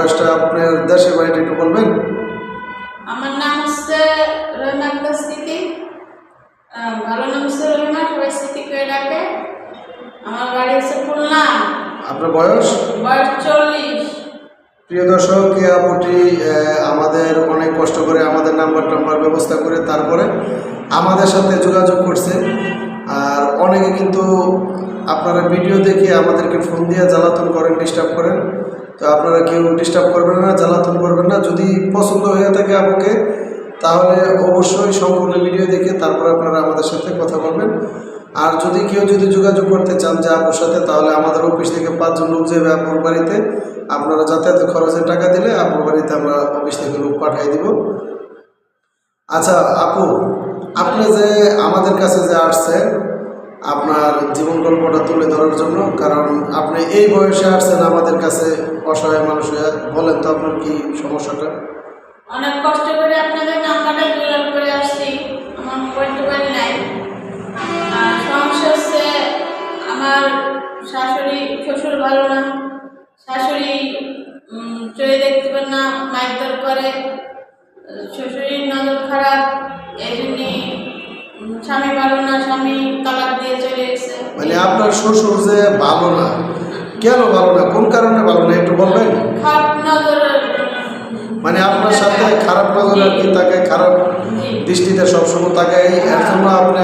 বয়সটা আপনার দেশের বাড়িটা একটু বলবেন? আমার নাম হচ্ছে ভালো নাম হচ্ছে ডাকে। আমার বাড়ি হচ্ছে খুলনা। আপনার বয়স? বয়স চল্লিশ। প্রিয় দর্শক কেয়াপটি আমাদের অনেক কষ্ট করে আমাদের নাম্বার টাম্বার ব্যবস্থা করে তারপরে আমাদের সাথে যোগাযোগ করছে। আর অনেকে কিন্তু আপনারা ভিডিও দেখে আমাদেরকে ফোন দিয়ে জ্বালাতন করেন ডিস্টার্ব করেন। তো আপনারা কেউ ডিস্টার্ব করবেন না, জ্বালাতন করবেন না। যদি পছন্দ হয়ে থাকে আপুকে, তাহলে অবশ্যই সম্পূর্ণ ভিডিও দেখে তারপর আপনারা আমাদের সাথে কথা বলবেন। আর যদি কেউ যদি যোগাযোগ করতে চান যে আপুর সাথে, তাহলে আমাদের অফিস থেকে পাঁচজন লোক যাবে আপুর বাড়িতে। আপনারা যাতায়াতের খরচের টাকা দিলে আপুর বাড়িতে আমরা অফিস থেকে লোক পাঠিয়ে দিব। আচ্ছা আপু আপনি যে আমাদের কাছে যে আসছেন আপনার জীবন গল্পটা তুলে ধরার জন্য, কারণ আপনি এই বয়সে আসছেন আমাদের কাছে অসহায় মানুষ বলেন তো আপনার কি সমস্যাটা? অনেক কষ্ট করে আপনাদের নাম্বারটা জোগাড় করে আসছি, আমার মোবাইল টোবাইল নাই। সমস্যা হচ্ছে আমার শাশুড়ি, শ্বশুর ভালো না। শাশুড়ি চলে দেখতে পারে না মাইকদর করে। শ্বশুরির নজর স্বামী না স্বামী তালাক দিয়ে চলে গেছে। মানে আপনার শ্বশুর যে ভালো না কেন ভালো না? কোন কারণে ভালো না একটু বলবেন? খারাপ নজর মানে আপনার সাথে খারাপ নজর আর কি তাকে খারাপ দৃষ্টিতে সবসময় তাকে এর জন্য আপনি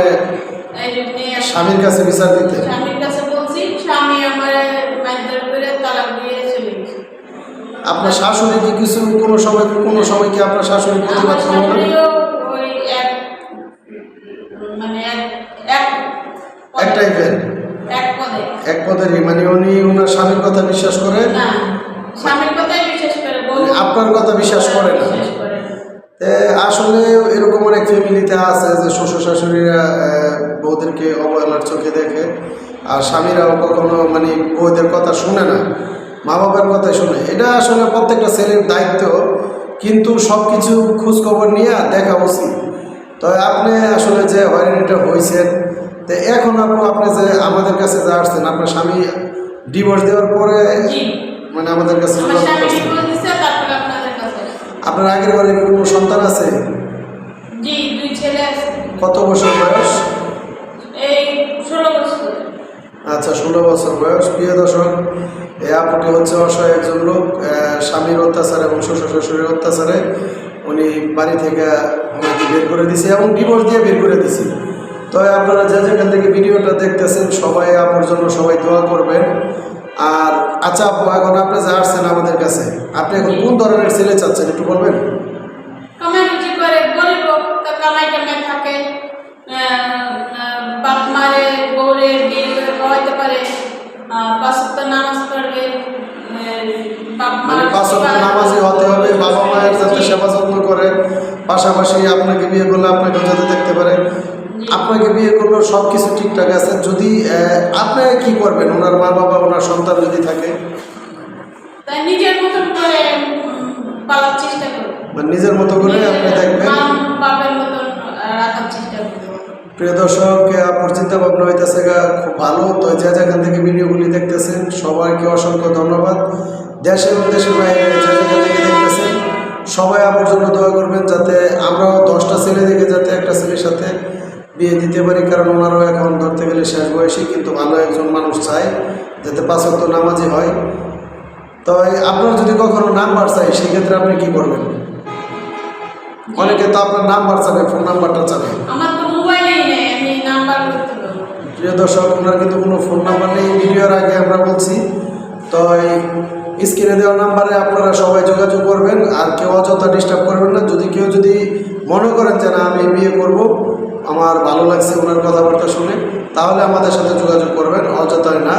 স্বামীর কাছে বিচার দিতে। স্বামীর কাছে বলছি স্বামী আমার মাইকদর করে তালাক দিয়ে চলে গেছে। আপনার শাশুড়ি কি কিছু কোনো সময় কোনো সময় কি আপনার শাশুড়ি প্রতিবাদ করবে এক টাইপের এক পদে। এক পদেরই মানে উনি ওনার স্বামীর কথা বিশ্বাস করে? না স্বামীর কথাই বিশেষ করে বউ আপনার কথা বিশ্বাস করে না? আসলে এরকম অনেক ফ্যামিলিতে আছে যে শ্বশুর শাশুড়িরা বউদেরকে অবহেলার চোখে দেখে আর স্বামীরাও কখনো মানে বউদের কথা শুনে না মা বাবার কথা শুনে। এটা আসলে প্রত্যেকটা ছেলের দায়িত্ব কিন্তু সব কিছু খোঁজখবর নিয়ে দেখা উচিত। তবে আপনি আসলে যে হয়রানিটা হয়েছেন তো এখন আপনি আপনি যে আমাদের কাছে যে আসছেন আপনার স্বামী ডিভোর্স দেওয়ার পরে মানে আমাদের কাছে। আপনার আগের বারে কি কোনো সন্তান আছে? কত বছর বয়স? আচ্ছা ষোলো বছর বয়স। প্রিয় দর্শক এই আপুটি হচ্ছে অসহায় একজন লোক। স্বামীর অত্যাচার এবং শ্বশুর শ্বশুরের অত্যাচারে উনি বাড়ি থেকে বের করে দিছে এবং ডিভোর্স দিয়ে বের করে দিছে। তো আপনারা যে যেখান থেকে ভিডিওটা দেখতেছেন সবাই আপুর জন্য সবাই দোয়া করবেন। আর আচ্ছা আপু এখন আপনি যে আসছেন আমাদের কাছে আপনি এখন কোন ধরনের ছেলে চাচ্ছেন একটু বলবেন? কামাই করে গরিব কামাই টামাই থাকে আহ, আহ, বাপ মারে বউরে বিয়ে করে খাওয়াইতে পারে আহ, নামাজ পড়বে মানে নামাজি হতে হবে বাবা মায়ের যাতে সেবা যত্ন করে পাশাপাশি আপনাকে বিয়ে করলে আপনাকে যাতে দেখতে পারে। আপনাকে বিয়ে করলেও সব কিছু ঠিকঠাক আছে। যদি আহ, আপনি কি করবেন? ওনার মা বাবা ওনার সন্তান যদি থাকে? নিজের মতন করে পালার চেষ্টা করব নিজের মতো করে আপনি দেখবেন? রাখার চেষ্টা প্রিয় দর্শক আপনার চিন্তা ভাবনা হইতেছে গা খুব ভালো। তো যে যেখান থেকে ভিডিওগুলি দেখতেছেন সবাইকে অসংখ্য ধন্যবাদ। দেশে এবং দেশের বাইরে যে যেখান থেকে দেখতেছেন সবাই আমার জন্য দোয়া করবেন। পারি কারণ ওনারাও এখন ধরতে গেলে শেষ বয়সী কিন্তু ভালো একজন মানুষ চায় যাতে পাঁচক্ত নামাজি হয়। তো আপনার যদি কখনো নাম্বার চাই সেক্ষেত্রে আপনি কি করবেন? অনেকে তো আপনার নাম্বার চাবে ফোন নাম্বারটা চাবে। প্রিয় দর্শক ওনার কিন্তু কোনো ফোন নাম্বার নেই। ভিডিওর আগে আমরা বলছি তো স্ক্রিনে দেওয়া নাম্বারে আপনারা সবাই যোগাযোগ করবেন আর কেউ অযথা ডিস্টার্ব করবেন না। যদি কেউ যদি মনে করেন যে না আমি বিয়ে করব আমার ভালো লাগছে ওনার কথাবার্তা শুনে, তাহলে আমাদের সাথে যোগাযোগ করবেন অযথায় না।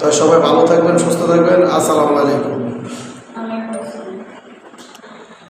তাই সবাই ভালো থাকবেন, সুস্থ থাকবেন। আসসালামু আলাইকুম।